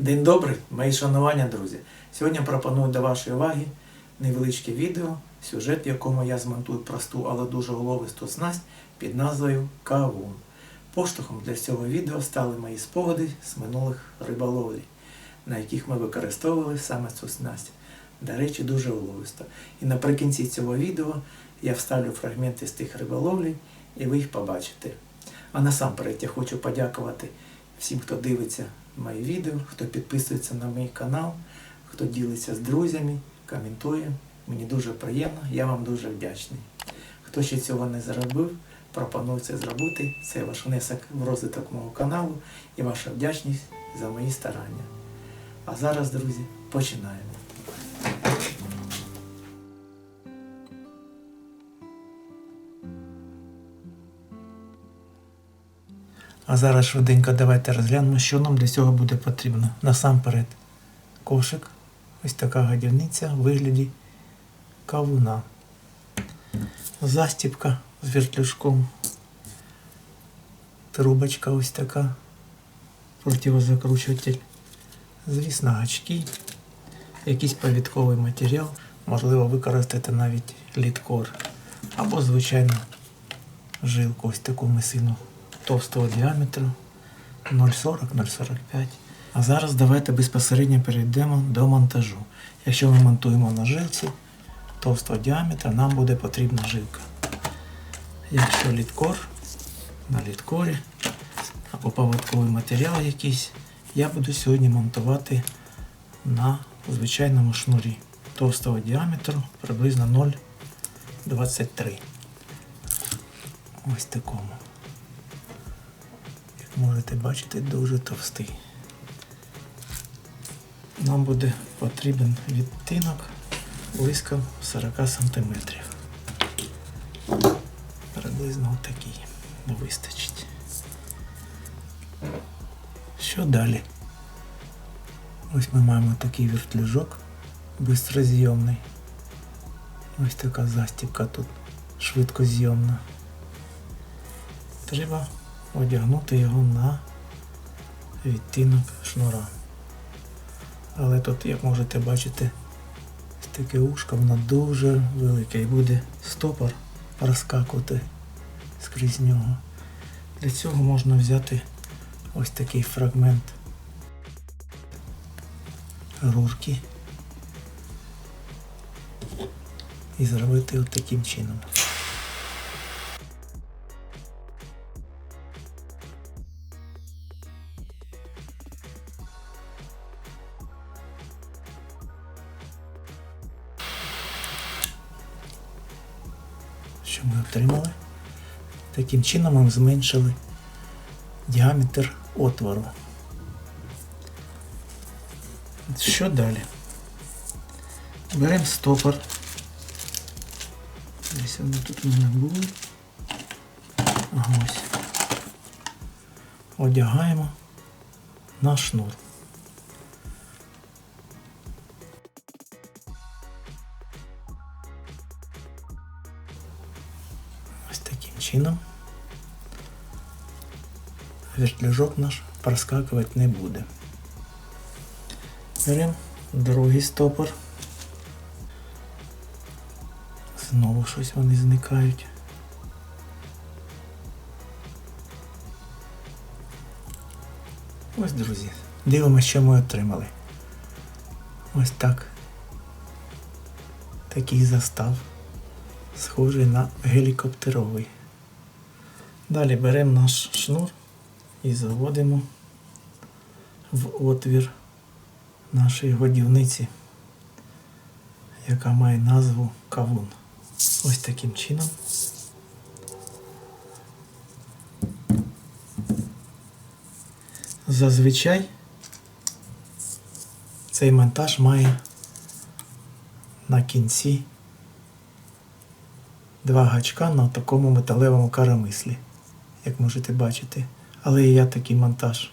День добрий, мої шанування, друзі. Сьогодні пропоную до вашої уваги невеличке відео, сюжет, в якому я змонтую просту, але дуже уловисту снасть під назвою Кавун. Поштовхом для цього відео стали мої спогади з минулих риболовлі, на яких ми використовували саме цю снасть. До речі, дуже уловисто. І наприкінці цього відео я вставлю фрагменти з тих риболовлі, і ви їх побачите. А насамперед я хочу подякувати всім, хто дивиться мої відео, хто підписується на мій канал, хто ділиться з друзями, коментує. Мені дуже приємно, я вам дуже вдячний. Хто ще цього не зробив, пропоную це зробити. Це ваш внесок в розвиток мого каналу і ваша вдячність за мої старання. А зараз, друзі, починаємо. А зараз швиденько давайте розглянемо, що нам для цього буде потрібно. Насамперед, кошик, ось така гадівниця в вигляді кавуна. Застіпка з вертлюжком. Трубочка ось така. Противозакручуватель. Звісно, гачки. Якийсь повідковий матеріал. Можливо, використати навіть літкор. Або, звичайно, жилку ось таку месину товстого діаметру 0,40-0,45. А зараз давайте безпосередньо перейдемо до монтажу. Якщо ми монтуємо на жилці товстого діаметра, нам буде потрібна жилка. Якщо літкор, на літкорі або поводковий матеріал якийсь, я буду сьогодні монтувати на звичайному шнурі товстого діаметру приблизно 0,23. Ось такому. Можете бачити, дуже товстий. Нам буде потрібен відтинок близько 40 см. Приблизно такий вистачить. Що далі? Ось ми маємо такий вертлюжок бистрозйомний. Ось така застібка тут швидкозйомна. Треба одягнути його на відтинок шнура. Але тут, як можете бачити, таке ушко, воно дуже велике і буде стопор розкакувати скрізь нього. Для цього можна взяти ось такий фрагмент рурки і зробити от таким чином. Таким чином ми зменшили діаметр отвору. Що далі? Беремо стопор. Десь вони тут у мене були. Ось. Одягаємо на шнур. Ось таким чином. Вертлюжок наш проскакувати не буде. Беремо другий стопор. Знову щось вони зникають. Ось, друзі, дивимося, що ми отримали. Ось так. Такий застав, схожий на гелікоптеровий. Далі беремо наш шнур і заводимо в отвір нашої годівниці, яка має назву кавун. Ось таким чином. Зазвичай цей монтаж має на кінці два гачка на такому металевому карамислі, як можете бачити. Але я такий монтаж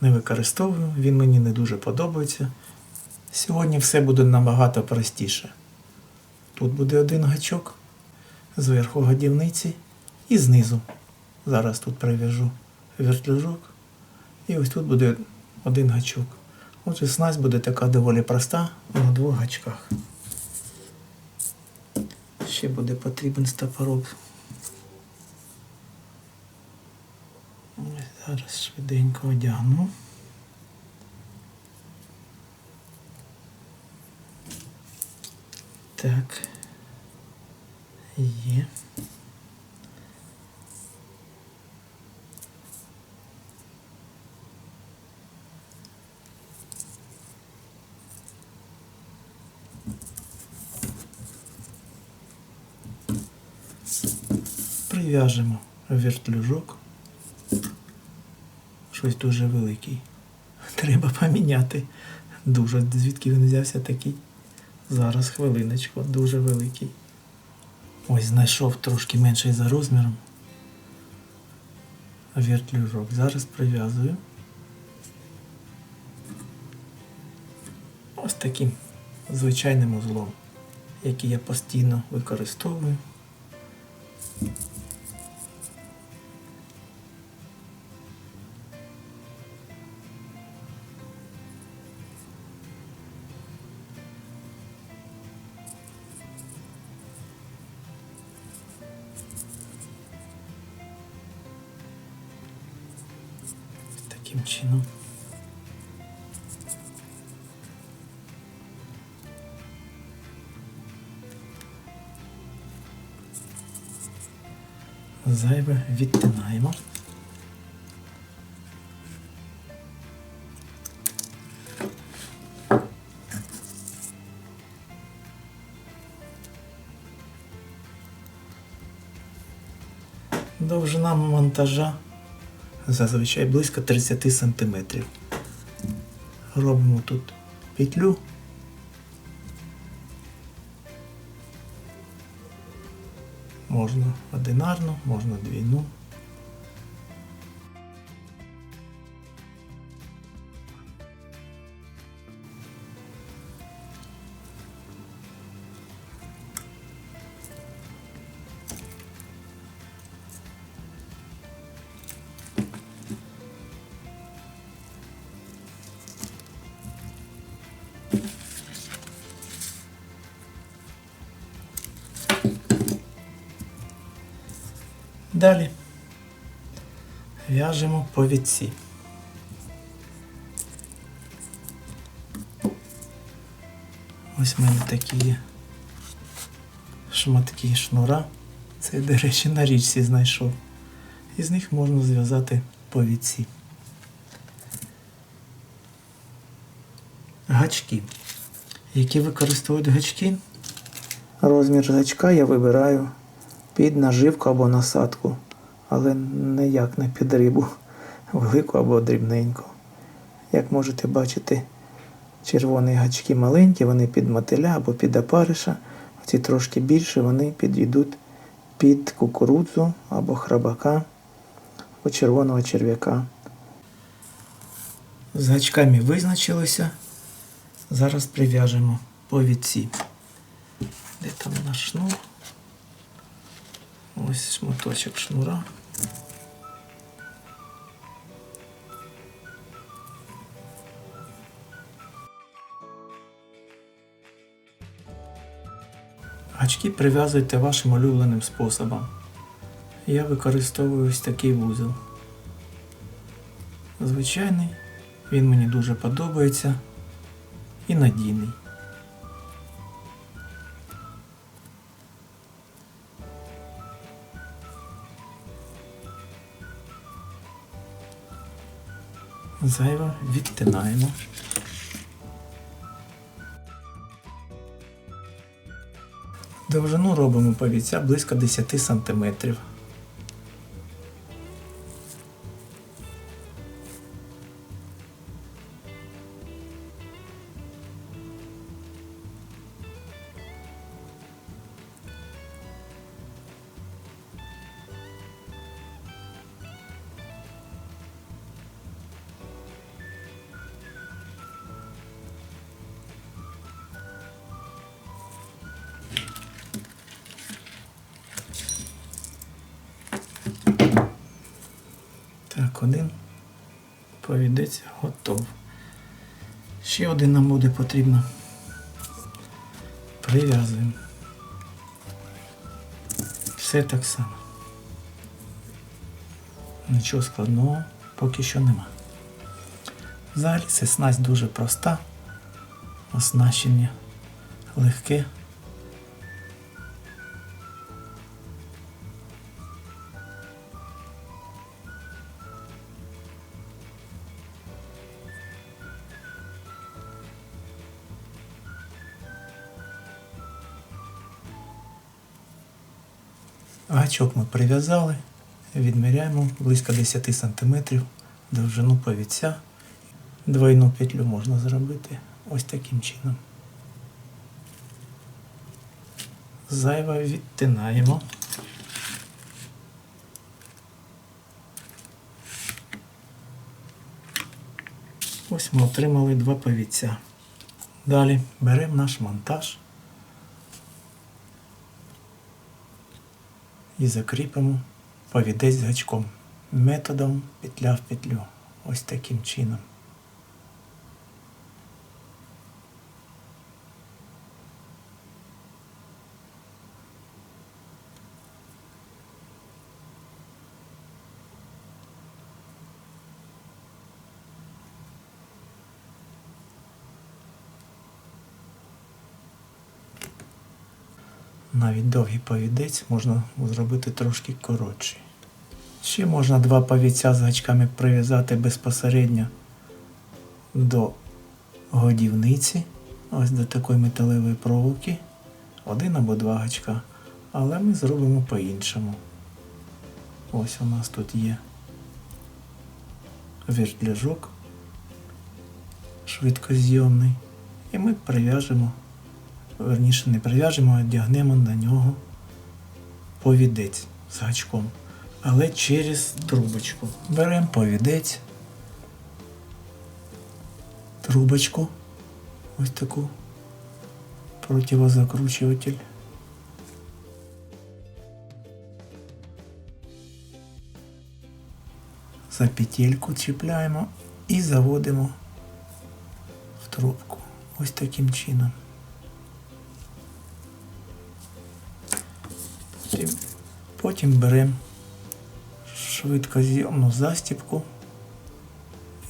не використовую, він мені не дуже подобається. Сьогодні все буде набагато простіше. Тут буде один гачок, зверху годівниці і знизу. Зараз тут прив'яжу вертлюжок. І ось тут буде один гачок. Отже, снасть буде така доволі проста на двох гачках. Ще буде потрібен стопорок. Ось Зараз швиденько одягну. Так. Є. Прив'яжемо вертлюжок. Щось дуже великий. Треба поміняти. Дуже. Звідки він взявся такий? Зараз хвилиночку, дуже великий. Ось знайшов трошки менший за розміром. Вертлюжок. Зараз прив'язую. Ось таким звичайним узлом, який я постійно використовую. Таким чином. Зайве відтинаємо. Довжина монтажа зазвичай близько 30 см. Робимо тут петлю. Можна одинарну, можна двійну. Далі в'яжемо повідці. Ось в мене такі шматки шнура. Це, до речі, на річці знайшов. Із них можна зв'язати повідці. Гачки. Які використовують гачки? Розмір гачка я вибираю під наживку або насадку, але ніяк не під рибу, велику або дрібненьку. Як можете бачити, червоні гачки маленькі, вони під мотиля або під опариша. Ці трошки більше вони підійдуть під кукурудзу або храбака, або червоного черв'яка. З гачками визначилися. Зараз прив'яжемо повідці. Де там наш шнур? Ось шматочок шнура. Гачки прив'язуйте вашим улюбленим способом. Я використовую ось такий вузол. Звичайний, він мені дуже подобається і надійний. Зайве відтинаємо. Довжину робимо повіця близько 10 см. Так, один повідець готов. Ще один нам буде потрібно. Прив'язуємо. Все так само. Нічого складного поки що нема. Взагалі це снасть дуже проста. Оснащення легке. Гачок ми прив'язали, відміряємо близько 10 см довжину повідця. Двойну петлю можна зробити ось таким чином. Зайве відтинаємо. Ось ми отримали два повідця. Далі беремо наш монтаж і закріпимо повідець з гачком методом петля в петлю. Ось таким чином. Навіть довгий повідець можна зробити трошки коротший. Ще можна два повідця з гачками прив'язати безпосередньо до годівниці, ось до такої металевої проволоки, один або два гачка. Але ми зробимо по-іншому. Ось у нас тут є вертляжок швидкозйомний. І ми прив'яжемо верніше не прив'яжемо, а одягнемо на нього повідець з гачком, але через трубочку. Беремо повідець, трубочку, ось таку противозакручуватель. За петельку чіпляємо і заводимо в трубку. Ось таким чином. Потім беремо швидкозйомну застіпку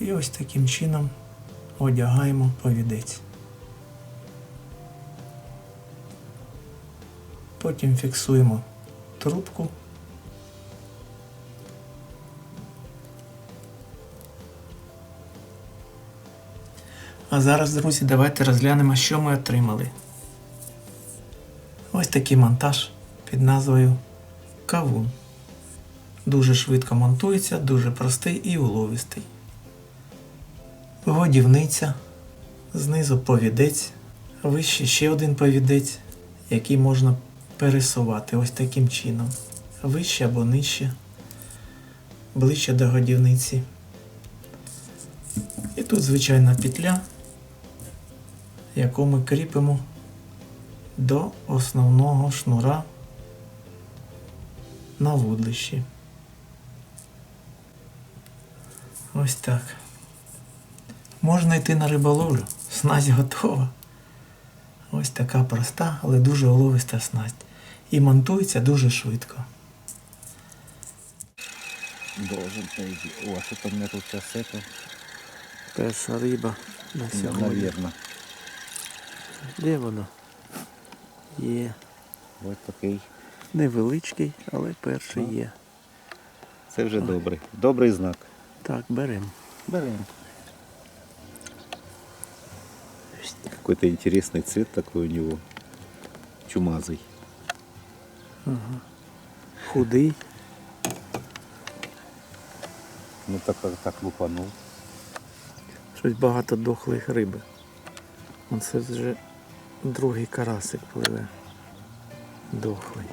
і ось таким чином одягаємо повідець. Потім фіксуємо трубку. А зараз, друзі, давайте розглянемо, що ми отримали. Ось такий монтаж під назвою Кавун. Дуже швидко монтується, дуже простий і уловистий. Годівниця, знизу повідець, вище ще один повідець, який можна пересувати ось таким чином. Вище або нижче, ближче до годівниці. І тут звичайна петля, яку ми кріпимо до основного шнура на вудлищі. Ось так. Можна йти на риболовлю. Снасть готова. Ось така проста, але дуже уловиста снасть. І монтується дуже швидко. Должен пойти. О, что-то у меня тут это, Перша риба на наверное. Де вона? Є. Вот такий. Невеличкий, але перший є. Це вже добрий. Добрий знак. Так, беремо. Берем. Какой-то интересный цвет такой у него. Чумазый. Худий. Ну так так, так лупанул. Щось багато дохлих риби. Оце вже другий карасик пливе. Дохлий.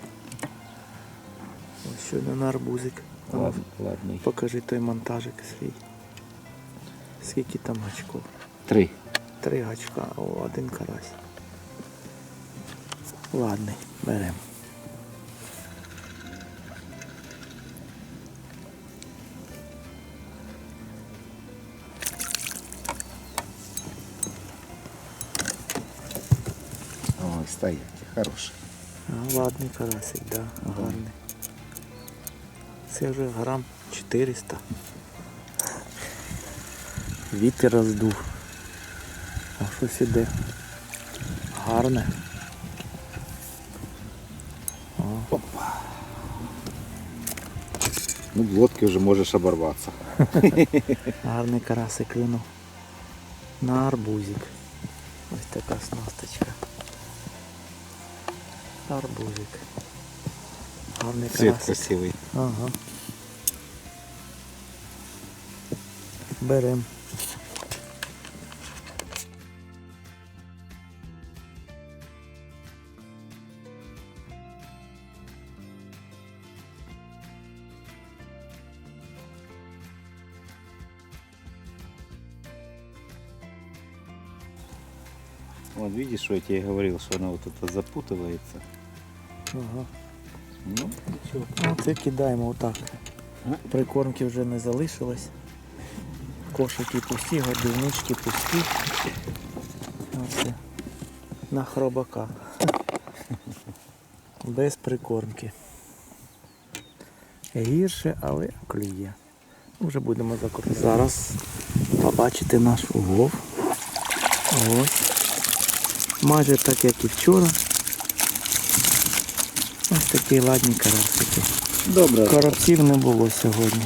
Щойно на арбузик. Лад. Покажи той монтажик свій. Скільки там гачков? Три. Три гачка, о, один карась. Ладний, беремо. Ой, стоять, хороший. А, ладний карасик, да, ага. гарний. Це вже грам 400. Вітер роздув. А щось іде. Гарне. Ну, в лодке уже можешь оборваться. Гарний карасик клюнув. На арбузик. Ось така снасточка. Арбузик. Гарний Цвет красивый. Ага. Берем. Вот видишь, что я тебе говорил, что она вот это запутывается. Ага. Ну, ничего. А це кидаємо отак. Прикормки вже не залишилось. Кошики пусті, годівнички пусті. Оце. На хробака. Без прикормки. Гірше, але клює. Вже будемо закрутити. Зараз побачите наш улов. Ось. Майже так, як і вчора. Ось такі ладні карасики. Добре. Коробців не було сьогодні.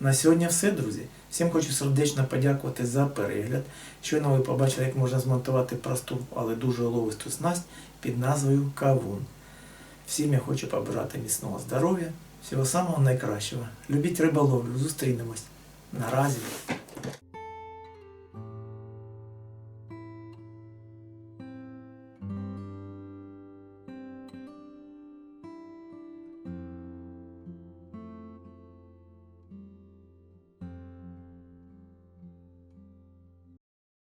На сьогодні все, друзі. Всім хочу сердечно подякувати за перегляд. Щойно ви побачили, як можна змонтувати просту, але дуже ловисту снасть під назвою Кавун. Всім я хочу побажати міцного здоров'я, всього самого найкращого. Любіть риболовлю, зустрінемось. Наразі.